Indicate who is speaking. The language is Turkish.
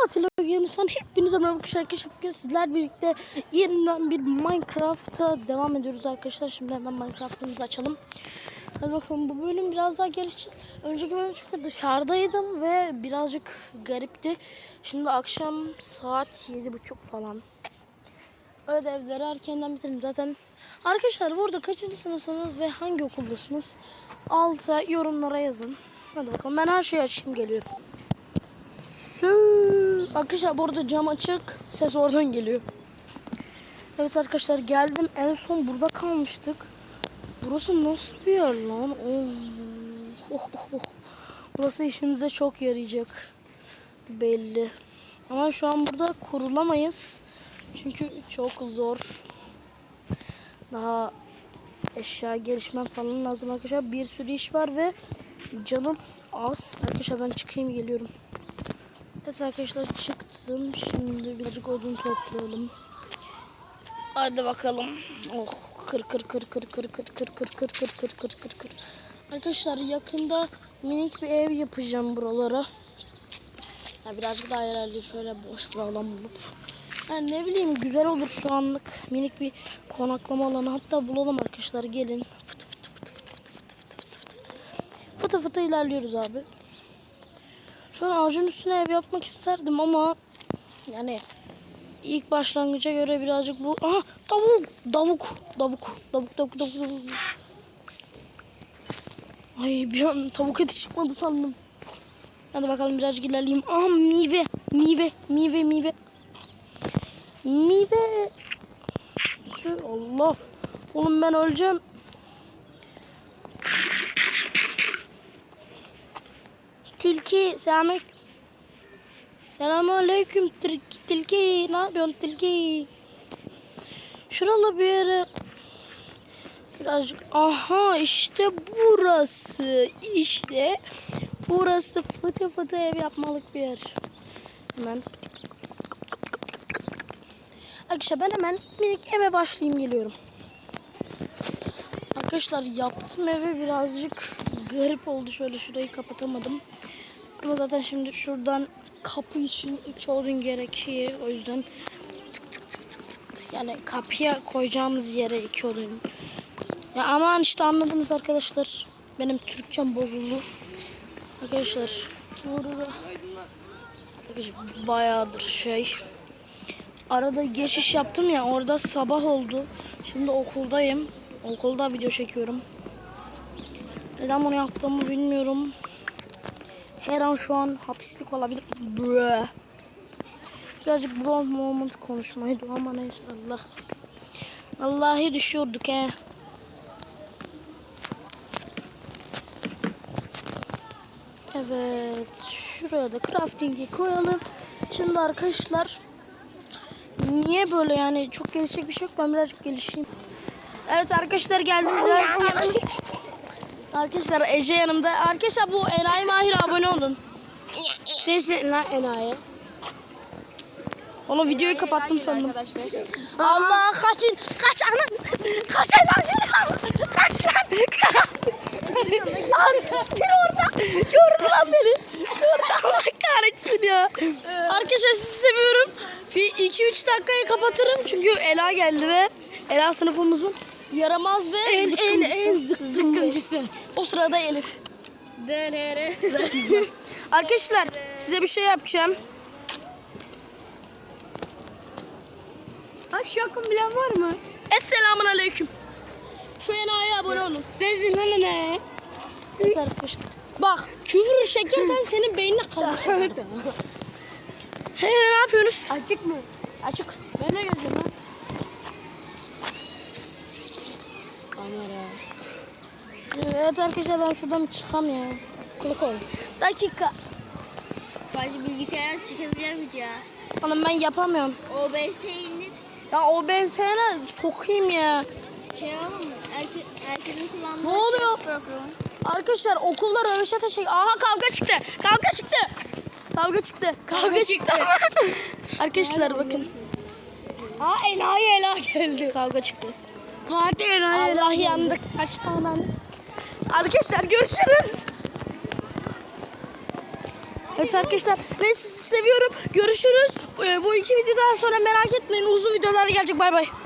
Speaker 1: Fatih Games'tan hepinize merhaba arkadaşlar. Bugün sizler birlikte yeniden bir Minecraft'a devam ediyoruz arkadaşlar. Şimdi hemen Minecraft'ımızı açalım. Hadi bakalım bu bölüm biraz daha gelişeceğiz. Önceki bölüm çünkü dışarıdaydım ve birazcık garipti. Şimdi akşam saat yedi buçuk falan. Ödevleri erkenden bitirdim zaten. Arkadaşlar burada kaçıncı sınıfsınız ve hangi okuldasınız? Alta yorumlara yazın. Hadi bakalım ben her şeyi açayım geliyorum. Sü- Arkadaşlar bu arada cam açık. Ses oradan geliyor. Evet arkadaşlar geldim. En son burada kalmıştık. Burası nasıl bir yer lan? Oh. Oh, oh, oh. Burası işimize çok yarayacak. Belli. Ama şu an burada kurulamayız. Çünkü çok zor. Daha eşya gelişmem falan lazım arkadaşlar. Bir sürü iş var ve canım az. Arkadaşlar ben çıkayım geliyorum. Evet arkadaşlar çıktım. Şimdi birazcık odun toplayalım. Hadi bakalım. Oh kır kır kır kır kır kır kır kır kır kır kır kır kır kır. Arkadaşlar yakında minik bir ev yapacağım buralara. Ya birazcık daha ilerleyip şöyle boş bir alan bulup. Yani ne bileyim güzel olur şu anlık. Minik bir konaklama alanı hatta bulalım arkadaşlar gelin. Fıtı fıtı fıtı fıtı fıtı fıtı fıtı fıtı fıtı fıtı. Fıtı ilerliyoruz abi. Şu an ağacın üstüne ev yapmak isterdim ama yani ilk başlangıca göre birazcık bu aha tavuk davuk davuk davuk davuk davuk davuk. Ay bir an tavuk eti çıkmadı sandım. Hadi bakalım birazcık ilerleyeyim. Aha meyve meyve meyve. Meyve. Tüh, Allah. Oğlum ben öleceğim Tilki selamünaleyküm. Selamünaleyküm tilki. Ne yapıyorsun tilki? Şuralı bir yere birazcık aha işte burası işte burası fıtı fıtı ev yapmalık bir yer. Hemen Arkadaşlar ben hemen minik eve başlayayım geliyorum. Arkadaşlar yaptım evi birazcık garip oldu. Şöyle şurayı kapatamadım. Ama zaten şimdi şuradan kapı için iki odun gerekiyor. O yüzden tık tık tık tık tık. Yani kapıya koyacağımız yere iki odun. Ya aman işte anladınız arkadaşlar. Benim Türkçem bozuldu. Arkadaşlar burada arkadaşlar bayağıdır şey. Arada geçiş yaptım ya orada sabah oldu. Şimdi okuldayım. Okulda video çekiyorum. Neden bunu yaptığımı bilmiyorum. Her an şu an hapislik olabilir. Brö. Birazcık bro moment konuşmaydı ama neyse Allah. Vallahi düşüyorduk he. Evet. Şuraya da crafting'i koyalım. Şimdi arkadaşlar niye böyle yani çok gelişecek bir şey yok. Ben birazcık gelişeyim. Evet arkadaşlar geldim. Arkadaşlar Ece yanımda. Arkadaşlar bu Enayi Mahir abone olun. Sesi lan Enayi. Onu videoyu kapattım sandım.
Speaker 2: Arkadaşlar.
Speaker 1: Allah kaçın. Kaç ana. Kaç Enayi. Kaç lan. Lan bir orada. Gördü lan beni. Gördü Allah kahretsin ya. Arkadaşlar sizi seviyorum. Bir 2-3 dakikayı kapatırım. Çünkü Ela geldi ve Ela sınıfımızın yaramaz ve
Speaker 2: En en
Speaker 1: zıkkımcısı.
Speaker 2: en zık zıkkımcısı.
Speaker 1: O sırada Elif. Arkadaşlar size bir şey yapacağım.
Speaker 2: Abi şarkım bilen var mı?
Speaker 1: Esselamun aleyküm. Şu enayiye abone olun.
Speaker 2: Sensin lan ne?
Speaker 1: Bak küfür çekersen senin beynine kazır. He ne yapıyorsunuz?
Speaker 2: Açık mı?
Speaker 1: Açık.
Speaker 2: Ben de geleceğim lan. Kamera.
Speaker 1: Evet arkadaşlar ben şuradan bir çıkam ya.
Speaker 2: Kulak ol.
Speaker 1: Dakika.
Speaker 3: Sadece bilgisayardan çıkabilen video. ya.
Speaker 1: Oğlum ben yapamıyorum.
Speaker 3: OBS indir.
Speaker 1: Ya o ben sana sokayım ya.
Speaker 3: Şey alalım mı? Herke, herkesin kullandığı
Speaker 1: Ne oluyor?
Speaker 3: şey program.
Speaker 1: Arkadaşlar okulda röveşata şey. Aha kavga çıktı. Kavga çıktı. Kavga çıktı. Kavga çıktı. arkadaşlar bakın.
Speaker 2: Aa enayi ela geldi.
Speaker 1: Kavga çıktı.
Speaker 2: Ela
Speaker 1: Allah yandık. Tane? Arkadaşlar görüşürüz. Evet arkadaşlar neyse sizi seviyorum. Görüşürüz. Ee, bu iki videodan sonra merak etmeyin uzun videolar gelecek bay bay.